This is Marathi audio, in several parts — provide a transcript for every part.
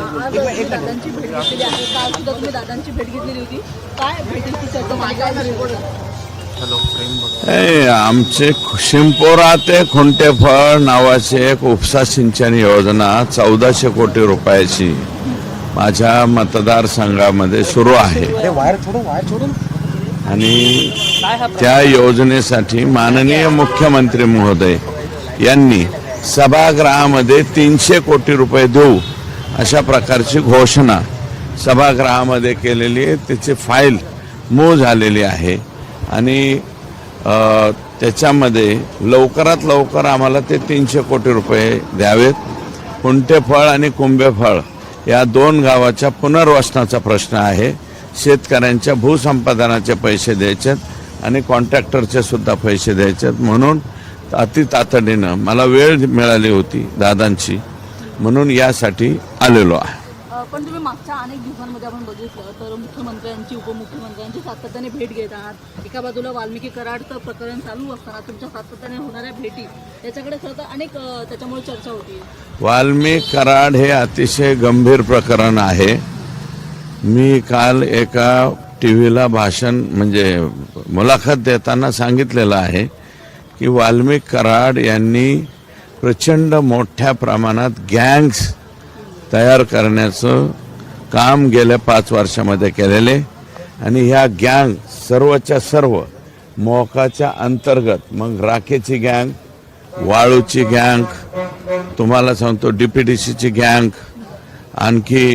दादांची भेट घेतलेली आहे. काल सुद्धा तुम्ही दादांची भेट घेतलेली होती. काय भेटीची चर्चा आमचे शिंपोरा ते खुंटेफळ नावाचे एक उपसा सिंचन योजना चौदाशे कोटी रुपयाची माझ्या मतदारसंघामध्ये सुरू आहे. आणि त्या योजनेसाठी माननीय मुख्यमंत्री महोदय यांनी सभागृहामध्ये तीनशे कोटी रुपये देऊ अशा प्रकारची घोषणा सभागृहामध्ये केलेली आहे. त्याची फाईल मूळ झालेली आहे. आणि त्याच्यामध्ये लवकरात लवकर आम्हाला ते तीनशे कोटी रुपये द्यावेत. कुंटेफळ आणि कुंभेफळ या दोन गावाच्या पुनर्वसनाचा प्रश्न आहे. शेतकऱ्यांच्या भूसंपादनाचे पैसे द्यायचे आणि कॉन्ट्रॅक्टरचे सुद्धा पैसे द्यायचे म्हणून अति तातडीनं मला वेळ मिळाली होती दादांची. म्हणून यासाठी आलेलो आहे. पण तुम्ही मागच्या अनेक दिवसांमध्ये आपण बघितलं तर मुख्यमंत्र्यांची उपमुख्यमंत्र्यांची सातत्याने भेट घेत आहात एका बाजूला वाल्मिकी कराडचं प्रकरण चालू असताना तुमच्या सातत्याने होणाऱ्या भेटी याच्याकडे खरं तर अनेक त्याच्यामुळे चर्चा होती. वाल्मिक कराड हे अतिशय गंभीर प्रकरण आहे. मी काल एका टी व्हीला भाषण म्हणजे मुलाखत देताना सांगितलेलं आहे की वाल्मिक कराड यांनी प्रचंड मोठ्या प्रमाणात गँग्स तयार करण्याचं काम गेल्या पाच वर्षामध्ये केलेले आणि ह्या गँग सर्वच्या सर्व मोकाच्या अंतर्गत मग राखेची गँग वाळूची गँग तुम्हाला सांगतो डीपीडीसीची गँग आणखी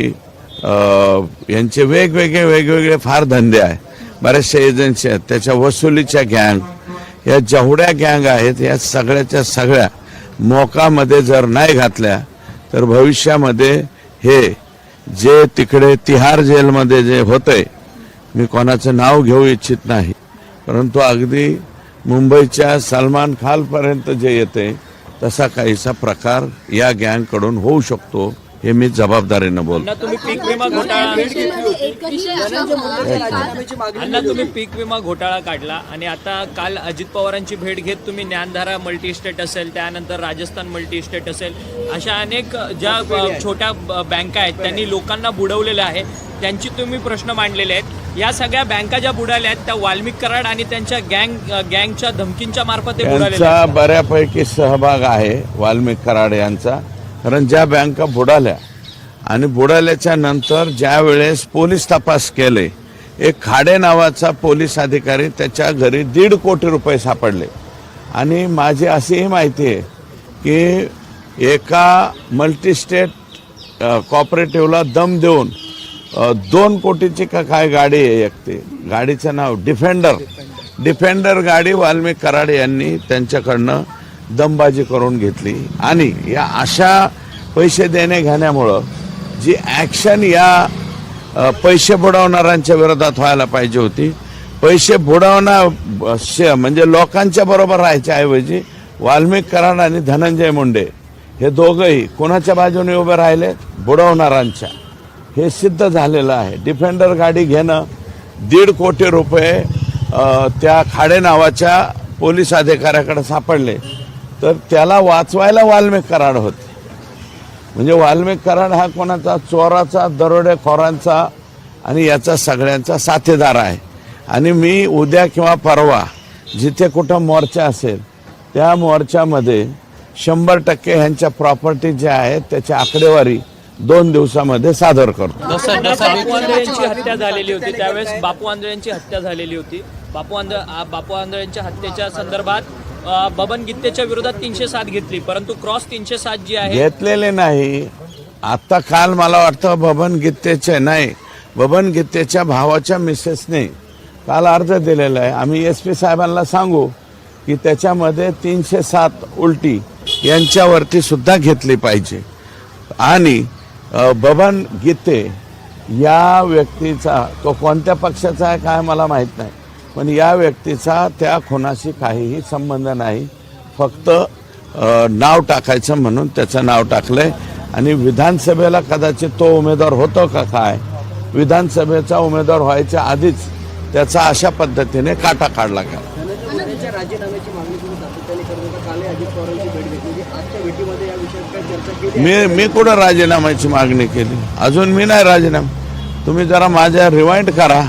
यांचे वेगवेगळे वेगवेगळे फार धंदे आहे बऱ्याचशा एजन्सी आहेत. त्याच्या वसुलीच्या गँग या जेवढ्या गँग आहेत या सगळ्याच्या सगळ्या मोकामध्ये जर नाही घातल्या तर भविष्यामध्ये हे जे तिकडे तिहार जेलमध्ये जे होतंय मी कोणाचं नाव घेऊ इच्छित नाही. परंतु अगदी मुंबईच्या सलमान खानपर्यंत जे येते तसा काहीसा प्रकार या गँगकडून होऊ शकतो. हे मी जबाबदारीनं बोलतो. अण्णा तुम्ही पीक विमा घोटाळा तुम्ही पीक विमा घोटाळा काढला. आणि आता काल अजित पवारांची भेट घेत तुम्ही ज्ञानधारा मल्टी स्टेट असेल त्यानंतर राजस्थान मल्टी स्टेट असेल अशा अनेक ज्या छोट्या बँका आहेत त्यांनी लोकांना बुडवलेलं आहे. त्यांची तुम्ही प्रश्न मांडलेले आहेत. या सगळ्या बँका ज्या बुडाल्या आहेत त्या वाल्मिक कराड आणि त्यांच्या गँग गँगच्या धमकींच्या मार्फत त्यांचा बऱ्यापैकी सहभाग आहे वाल्मिक कराड यांचा. कारण ज्या बँका बुडाल्या आणि बुडाल्याच्या नंतर ज्या वेळेस पोलीस तपास केले एक खाडे नावाचा पोलीस अधिकारी त्याच्या घरी दीड कोटी रुपये सापडले. आणि माझी अशीही माहिती आहे की एका मल्टीस्टेट कॉपरेटिव्हला दम देऊन दोन कोटीची का काय गाडी आहे एक ते गाडीचं नाव डिफेंडर. डिफेंडर गाडी वाल्मिक कराड यांनी त्यांच्याकडनं दमबाजी करून घेतली. आणि या अशा पैसे देणे घेण्यामुळं जी ॲक्शन या पैसे बुडवणाऱ्यांच्या विरोधात व्हायला पाहिजे होती. पैसे बुडवणा श- म्हणजे लोकांच्या बरोबर राहायच्या ऐवजी वाल्मिक कराड आणि धनंजय मुंडे हे दोघंही कोणाच्या बाजूने उभे राहिले बुडवणाऱ्यांच्या. हे सिद्ध झालेलं आहे. डिफेंडर गाडी घेणं दीड कोटी रुपये त्या खाडे नावाच्या पोलीस अधिकाऱ्याकडे सापडले. तर त्याला वाचवायला वाल्मिक कराड होते. म्हणजे वाल्मिक कराड हा कोणाचा? चोराचा दरोडेखोरांचा आणि याचा सगळ्यांचा साथीदार आहे. आणि मी उद्या किंवा परवा जिथे कुठं मोर्चा असेल त्या मोर्चामध्ये शंभर टक्के ह्यांच्या प्रॉपर्टी ज्या आहेत त्याची आकडेवारी दोन दिवसामध्ये सादर करतो. हत्या झालेली होती त्यावेळेस बापू आंधळे यांची हत्या झालेली होती. बापू आंधळ बापू आंधळे यांच्या हत्येच्या संदर्भात बबन गित्तेच्या विरोधात तीनशे सात घेतली परंतु क्रॉस तीनशे सात जी आहे घेतलेले नाही. आता काल मला वाटतं बबन गीतेचे नाही. बबन गीतेच्या भावाच्या मिसेसने काल अर्ज दिलेला आहे. आम्ही एस पी साहेबांना सांगू की त्याच्यामध्ये तीनशे सात उलटी यांच्यावरती सुद्धा घेतली पाहिजे. आणि अ, बबन गीते या व्यक्तीचा तो कोणत्या पक्षाचा आहे काय मला माहीत नाही. पण या व्यक्तीचा त्या खुनाशी काहीही संबंध नाही. फक्त नाव टाकायचं म्हणून त्याचं नाव टाकलंय. आणि विधानसभेला कदाचित तो उमेदवार होतो का काय? विधानसभेचा उमेदवार व्हायच्या आधीच त्याचा अशा पद्धतीने काटा काढला का केली मी मी कुठं राजीनाम्याची मागणी केली? अजून मी नाही राजीनामा. तुम्ही जरा माझ्या रिवाइंड करा.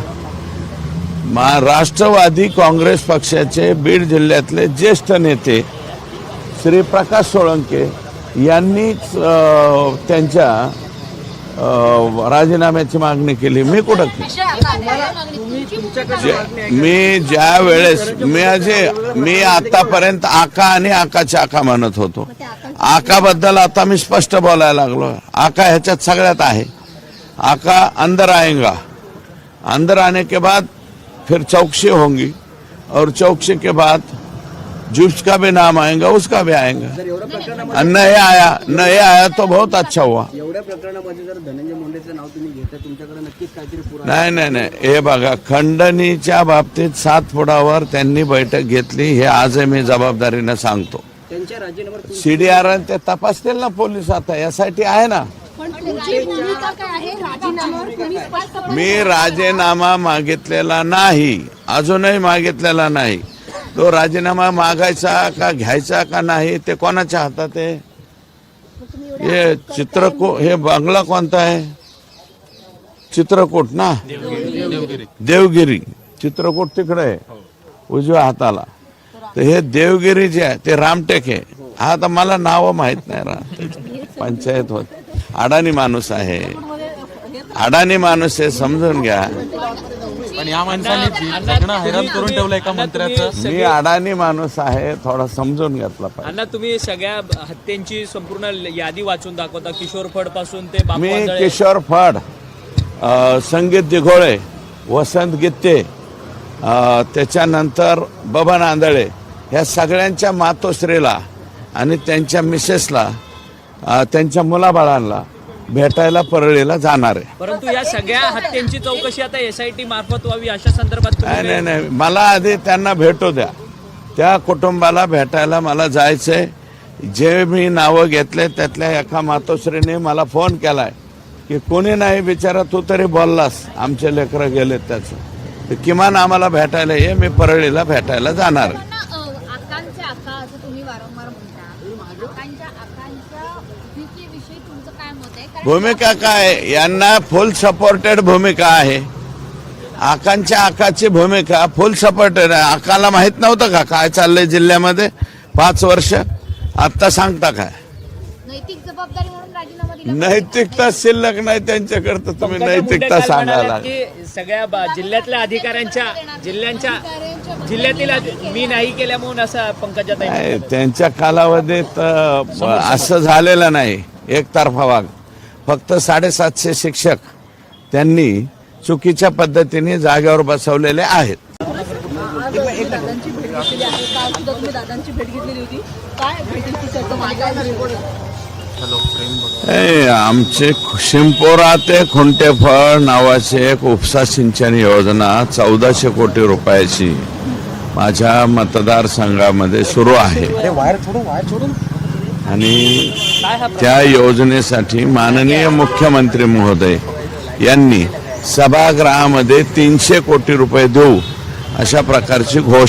राष्ट्रवादी काँग्रेस पक्षाचे बीड जिल्ह्यातले ज्येष्ठ नेते श्री प्रकाश सोळंके यांनीच त्यांच्या राजीनाम्याची मागणी केली. मी कुठं मी ज्या वेळेस मी अजे मी आतापर्यंत आका आणि आकाच्या आका म्हणत होतो. आकाबद्दल आता मी स्पष्ट बोलायला लागलो. आका ह्याच्यात सगळ्यात आहे. आका अंदर आएगा अंदर आने के बाद फिर चौकसी होंगी और चौकसी के बाद जिसका भी नाम आएगा उसका भी आएगा। नहीं आया नहीं आया तो बहुत अच्छा हुआ। एवढ्या प्रकरणामध्ये जर धनंजय मुंडेचं नाव तुम्ही घेताय तुमच्याकडे नक्कीच काहीतरी पुरावा नाही नाही नाही हे बघा खंडणीच्या बाबतीत सात फुटावर त्यांनी बैठक घेतली हे आज मी जबाबदारीनं सांगतो. सीडीआर ते तपासतील ना पोलीस आता यासाठी आहे ना. मी राजीनामा मागितलेला नाही. अजूनही मागितलेला नाही. तो राजीनामा मागायचा का घ्यायचा का नाही ते कोणाच्या हातात आहे? हे चित्रको हे बंगला कोणता आहे? चित्रकूट ना? देवगिरी. चित्रकूट तिकडे आहे उजव्या हाताला. तर हे देवगिरी जे आहे ते रामटेक आहे. हा आता मला नावं माहीत नाही राहत पंचायत होत. अडाणी माणूस आहे. अडाणी माणूस आहे समजून घ्या. पण या माणसाने लग्न हैराण करून ठेवलं एका मंत्र्याचं. मी अडाणी माणूस आहे थोडा समजून घेतला पाहिजे. अण्णा तुम्ही सगळ्या हत्यांची संपूर्ण यादी वाचून दाखवता किशोर फडपासून ते मी. किशोर फड संगीत दिघोळे वसंत गित्ते अ, त्याच्यानंतर बबन आंधळे ह्या सगळ्यांच्या मातोश्रीला आणि त्यांच्या मिसेसला त्यांच्या मुलाबाळांना भेटायला परळीला जाणार आहे. परंतु या सगळ्या हत्यांची चौकशी आता एसआयटी मार्फत व्हावी अशा संदर्भात नाही नाही नाही. मला आधी त्यांना भेटू द्या. त्या कुटुंबाला भेटायला मला जायचंय. जे मी नावं घेतले त्यातल्या एका मातोश्रीने मला फोन केलाय की कोणी नाही बिचारा तू तरी बोललास. आमचे लेकरं गेलेत त्याचं. तर किमान आम्हाला भेटायला ये मी परळीला भेटायला जाणार आहे. आकांचे आका असं तुम्ही वारंवार म्हणता आकांच्या आकांच्या भूमिकेविषयी तुमचं काय मत आहे कारण भूमिका काय? यांना फुल सपोर्टेड भूमिका आहे. आकांच्या आकाची भूमिका फुल सपोर्टेड आहे. आकाला माहीत नव्हतं का काय चाललंय जिल्ह्यामध्ये? पाच वर्ष. आत्ता सांगता काय? नैतिक जबाबदारी म्हणून राजीनामा दिला नैतिकता शिल्लक नाही त्यांच्याकडे तुम्ही पंकजा नैतिकता सांगायला की सगळ्या बा- जिल्ह्यातल्या अधिकाऱ्यांच्या जिल्ह्यांच्या जिल्ह्यातील अधि- मी नाही केल्या म्हणून असं पंकजाताई नाही, त्यांच्या कालावधीत अ, असं झालेलं नाही. एकतर्फा वाग फक्त साडेसातशे शिक्षक त्यांनी चुकीच्या पद्धतीने जागेवर बसवलेले आहेत. आमचे शिंपोरा ते खुंटेफळ नावाची एक उपसा सिंचन योजना चौदाशे कोटी रुपयाची माझ्या मतदारसंघामध्ये सुरू आहे. आणि त्या योजनेसाठी माननीय मुख्यमंत्री महोदय यांनी सभागृहामध्ये तीनशे कोटी रुपये देऊ अशा प्रकारची घोषणा